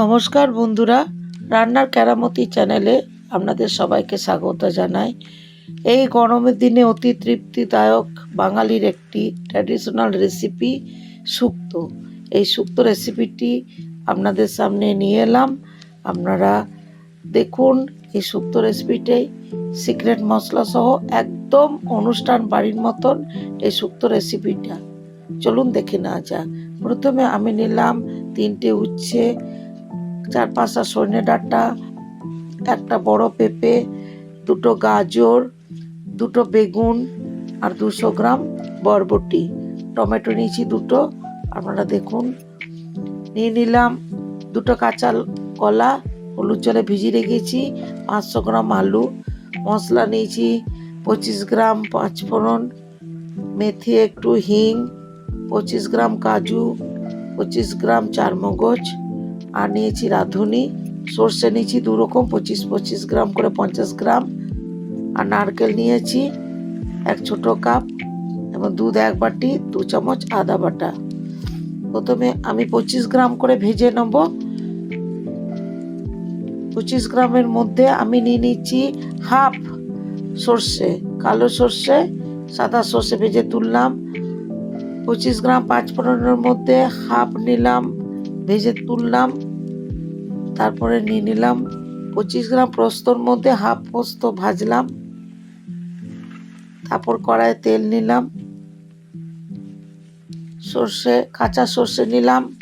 নমস্কার বন্ধুরা, রান্নার কেরামতি চ্যানেলে আপনাদের সবাইকে স্বাগত জানাই। এই গরমের দিনে অতি তৃপ্তিদায়ক বাঙালির একটি ট্র্যাডিশনাল রেসিপি শুক্তো এই শুক্তো রেসিপিটি আপনাদের সামনে নিয়ে এলাম। আপনারা দেখুন এই শুক্তো রেসিপিটাই সিক্রেট মশলা সহ একদম অনুষ্ঠান বাড়ির মতন এই শুক্তো রেসিপিটা চলুন দেখে নেওয়া যাক। প্রথমে আমি নিলাম তিনটে উচ্ছে চার পাঁচটা সজনে ডাঁটা, একটা বড় পেঁপে, দুটো গাজর, দুটো বেগুন আর দুশো গ্রাম বরবটি। টমেটো নিয়েছি দুটো, আপনারা দেখুন। নিয়ে নিলাম দুটো কাঁচা কলা, হলুদ জলে ভিজিয়ে রেখেছি, পাঁচশো গ্রাম আলু। মশলা নিয়েছি পঁচিশ গ্রাম পাঁচফোড়ন, মেথি একটু, হিং, পঁচিশ গ্রাম কাজু, পঁচিশ গ্রাম চারমগজ আর নিয়েছি রাঁধুনি, সর্ষে নিয়েছি দু রকম, পঁচিশ পঁচিশ গ্রাম করে পঞ্চাশ গ্রাম। আর নারকেল নিয়েছি এক ছোট কাপ এবং দুধ এক বাটি, দু চামচ আদা বাটা। প্রথমে আমি পঁচিশ গ্রাম করে ভেজে নেব। পঁচিশ গ্রামের মধ্যে আমি নিয়ে নিচ্ছি হাফ সর্ষে, কালো সর্ষে, সাদা সর্ষে ভেজে তুললাম। পঁচিশ গ্রাম পাঁচ ফোড়নের মধ্যে হাফ নিলাম, ভেজে তুললাম। তারপরে নিয়ে নিলাম পঁচিশ গ্রাম পোস্তর মধ্যে হাফ পোস্ত ভাজলাম। তারপর কড়াইয়ে তেল নিলাম। সর্ষে, কাঁচা সর্ষে নিলাম।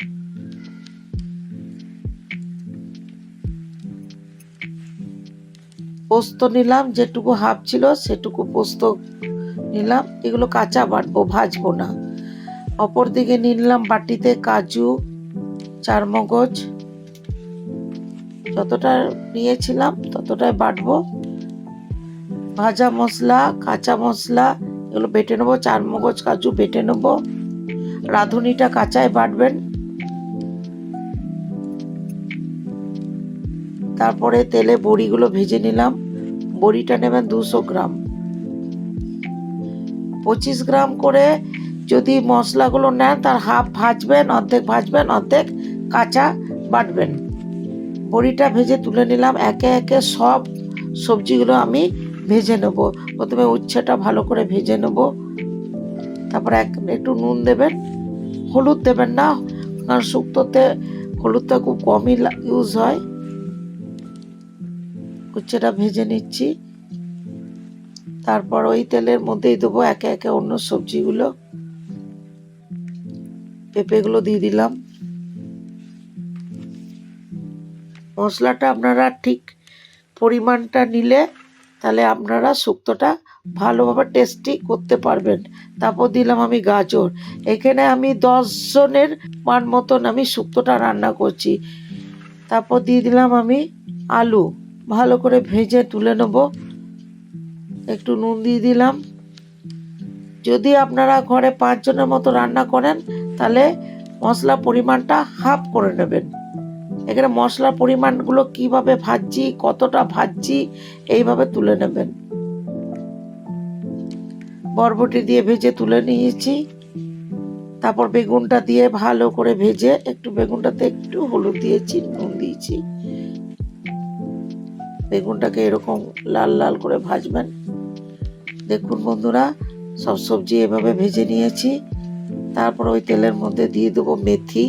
পোস্ত নিলাম, যেটুকু হাফ ছিল সেটুকু পোস্ত নিলাম। এগুলো কাঁচা বাটবো, ভাজবো না। অপর দিকে নিলাম বাটিতে কাজু, চারমগজ যতটা নিয়েছিলাম ততটাই বাটবো। ভাজা মশলা, কাঁচা মশলা, এগুলো বেটে নেব চারমগজ কাজু বেটে নেব। রাঁধুনিটা কাঁচায় বাটবেন। তারপরে তেলে বড়িগুলো ভেজে নিলাম। বড়িটা নেবেন দুশো গ্রাম। পঁচিশ গ্রাম করে যদি মশলাগুলো নেন, তার হাফ ভাজবেন, অর্ধেক ভাজবেন, অর্ধেক কাঁচা বাটবেন। বড়িটা ভেজে তুলে নিলাম। একে একে সব সবজিগুলো আমি ভেজে নেব। প্রথমে উচ্ছেটা ভালো করে ভেজে নেব। তারপরে এক একটু নুন দেবেন। হলুদ দেবেন না, কারণ শুক্তোতে হলুদটা খুব কমই ইউজ হয়। উচ্ছেটা ভেজে নিচ্ছি। তারপর ওই তেলের মধ্যেই দেবো একে একে অন্য সবজিগুলো। পেঁপেগুলো দিয়ে দিলাম। মশলাটা আপনারা ঠিক পরিমাণটা নিলে তাহলে আপনারা শুক্তোটা ভালোভাবে টেস্টি করতে পারবেন। তারপর দিলাম আমি গাজর। এখানে আমি দশজনের মান মতন আমি শুক্তোটা রান্না করছি। তারপর দিয়ে দিলাম আমি আলু। ভালো করে ভেজে তুলে নেব। একটু নুন দিয়ে দিলাম। যদি আপনারা ঘরে পাঁচজনের মতো রান্না করেন, তাহলে মশলা পরিমাণটা হাফ করে নেবেন। এখানে মশলার পরিমাণগুলো কীভাবে ভাজছি, কতটা ভাজছি, এইভাবে তুলে নেবেন। বরবটি দিয়ে ভেজে তুলে নিয়েছি। তারপর বেগুনটা দিয়ে ভালো করে ভেজে একটু বেগুনটাতে একটু হলুদ দিয়েছি নুন দিয়েছি। বেগুনটাকে এরকম লাল লাল করে ভাজবেন। দেখুন বন্ধুরা, সব সবজি এভাবে ভেজে নিয়েছি। তারপর ওই তেলের মধ্যে দিয়ে দেবো মেথি।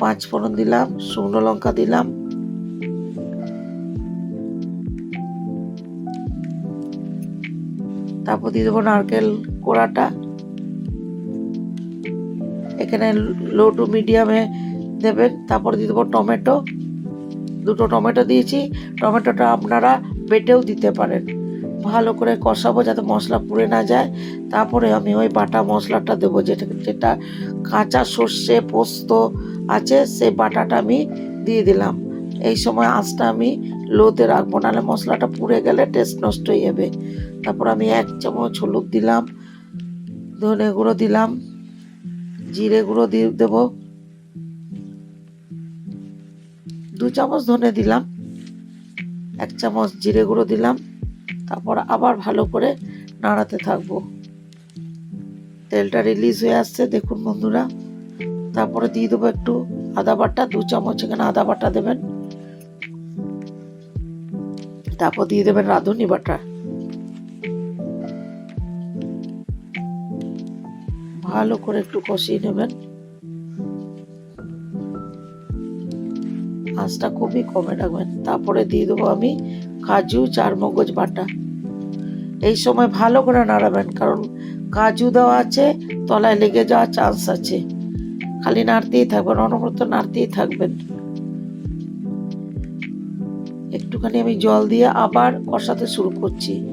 পাঁচ ফোড়ন দিলাম, শুকনো লঙ্কা দিলাম। তারপর দিয়ে দেবো নারকেল কোড়াটা। এখানে লো টু মিডিয়ামে দেবেন, তারপর দিয়ে দেবো টমেটো। দুটো টমেটো দিয়েছি, টমেটোটা আপনারা বেটেও দিতে পারেন। ভালো করে কষাবো যাতে মশলা পুড়ে না যায়। তারপরে আমি ওই বাটা মশলাটা দেবো, যেটা যেটা কাঁচা সর্ষে পোস্ত আছে, সেই বাটাটা আমি দিয়ে দিলাম। এই সময় আঁচটা আমি লোতে রাখব, নাহলে মশলাটা পুড়ে গেলে টেস্ট নষ্ট হয়ে যাবে। তারপর আমি এক চামচ হলুদ দিলাম, ধনে গুঁড়ো দিলাম, জিরে গুঁড়ো দিয়ে দেবো। দু চামচ ধনে দিলাম, এক চামচ জিরে গুঁড়ো দিলাম। তারপর আবার ভালো করে নাড়াতে থাকব। তেলটা রিলিজ হয়ে আসছে, দেখুন বন্ধুরা। তারপরে দিয়ে দেবো একটু আদা বাটা, দু চামচ এখানে আদা বাটা দেবেন। তারপর দিয়ে দেবেন রাঁধুনি বাটা। ভালো করে একটু কষিয়ে নেবেন। আঁচটা খুবই কমে রাখবেন তারপরে দিয়ে দেবো আমি কাজু চার মগজ বাটা। এই সময় ভালো করে নাড়াবেন, কারণ কাজু দেওয়া আছে, তলায় লেগে যাওয়ার চান্স আছে। খালি নাড়তেই থাকবেন, অনবরত নাড়তেই থাকবেন। একটুখানি আমি জল দিয়ে আবার কষাতে শুরু করছি।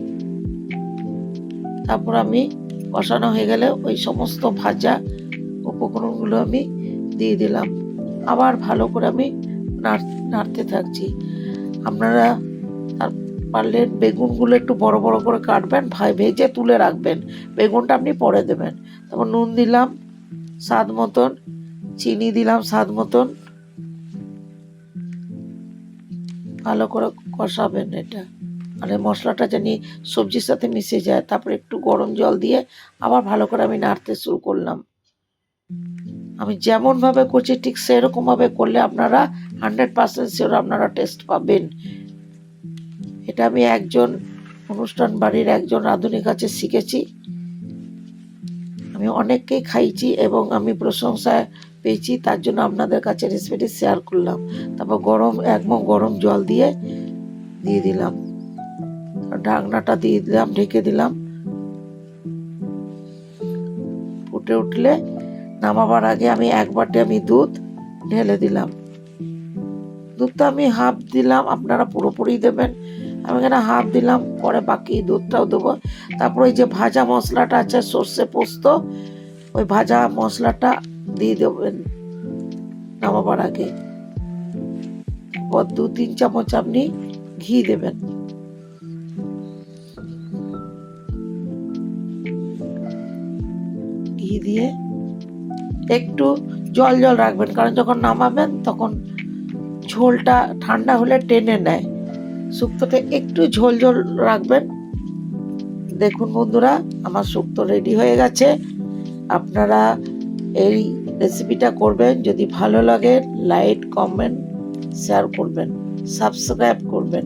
তারপর আমি কষানো হয়ে গেলে ওই সমস্ত ভাজা উপকরণগুলো আমি দিয়ে দিলাম। আবার ভালো করে আমি নাড়- নাড়তে থাকছি। আপনারা আর পারলে বেগুনগুলো একটু বড় বড় করে কাটবেন ভাই ভেজে তুলে রাখবেন। বেগুনটা আপনি পরে দেবেন। তারপর নুন দিলাম, স্বাদ মতন। চিনি দিলাম, স্বাদ মতন। ভালো করে কষাবেন এটা। মানে মশলাটা জানি সবজির সাথে মিশে যায়। তারপর একটু গরম জল দিয়ে আবার ভালো করে আমি নাড়তে শুরু করলাম। আমি যেমনভাবে করছি ঠিক সেরকমভাবে করলে আপনারা হান্ড্রেড পার্সেন্ট শিওর আপনারা টেস্ট পাবেন। এটা আমি একজন অনুষ্ঠান বাড়ির একজন রাঁধুনির কাছে শিখেছি। আমি অনেককেই খাইছি এবং আমি প্রশংসা পেয়েছি, তার জন্য আপনাদের কাছে রেসিপিটি শেয়ার করলাম। তারপর গরম একদম গরম জল দিয়ে দিয়ে দিলাম। ঢাকনাটা দিয়ে দিলাম, ঢেকে দিলাম। ফুটে উঠলে নামাবার আগে আমি এক বাটি আমি দুধ ঢেলে দিলাম। দুধটা আমি হাফ দিলাম, আপনারা পুরোপুরি দেবেন। আমি এখানে হাফ দিলাম, পরে বাকি দুধটাও দেবো। তারপর ওই যে ভাজা মশলাটা আছে, সর্ষে পোস্ত, ওই ভাজা মশলাটা দিয়ে দেবেন নামাবার আগে। দু, তিন চামচ আপনি ঘি দেবেন। ঘি দিয়ে একটু জল জল রাখবেন, কারণ যখন নামাবেন তখন ঝোলটা ঠান্ডা হলে টেনে নেয়। শুক্তোটা একটু ঝোল ঝোল রাখবেন। দেখুন বন্ধুরা, আমার শুক্তো রেডি হয়ে গেছে। আপনারা এই রেসিপিটা করবেন, যদি ভালো লাগে লাইক কমেন্ট শেয়ার করবেন সাবস্ক্রাইব করবেন।